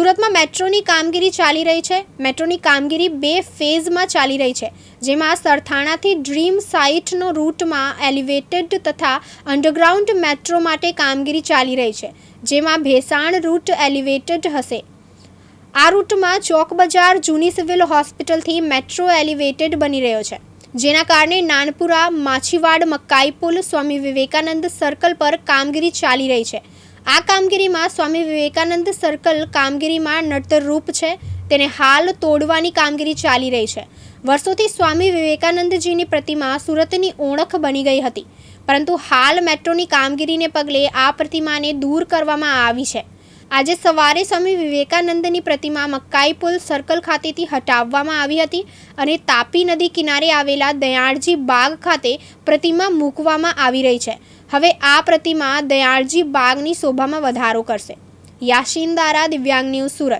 સુરતમાં મેટ્રોની કામગીરી ચાલી રહી છે. મેટ્રોની કામગીરી બે ફેઝમાં ચાલી રહી છે. જેમાં સરથાણાથી ડ્રીમ સાઇટનો રૂટમાં એલિવેટેડ તથા અંડરગ્રાઉન્ડ મેટ્રો માટે કામગીરી ચાલી રહી છે. જેમાં ભેસાણ રૂટ એલિવેટેડ હશે. આ રૂટમાં ચોક બજાર જૂની સિવિલ હોસ્પિટલથી મેટ્રો એલિવેટેડ બની રહ્યો છે. જેના કારણે નાનપુરા, માછીવાડ મકાઈપુલ સ્વામી વિવેકાનંદ સર્કલ પર કામગીરી ચાલી રહી છે. આ કામગીરીમાં સ્વામી વિવેકાનંદ સર્કલ કામગીરીમાં નડતરરૂપ છે. તેને હાલ તોડવાની કામગીરી ચાલી રહી છે. વર્ષોથી સ્વામી વિવેકાનંદજીની પ્રતિમા સુરતની ઓળખ બની ગઈ હતી. પરંતુ હાલ મેટ્રોની કામગીરીને પગલે આ પ્રતિમાને દૂર કરવામાં આવી છે. આજે સવારે સ્વામી વિવેકાનંદની પ્રતિમા મકાઈ પુલ સર્કલ ખાતેથી હટાવવામાં આવી હતી અને તાપી નદી કિનારે આવેલા દયાળજી બાગ ખાતે પ્રતિમા મૂકવામાં આવી રહી છે. હવે આ પ્રતિમા દયાળજી બાગની શોભામાં વધારો કરશે. યાશીન દારા દિવ્યાંગ ન્યૂઝ સુરત.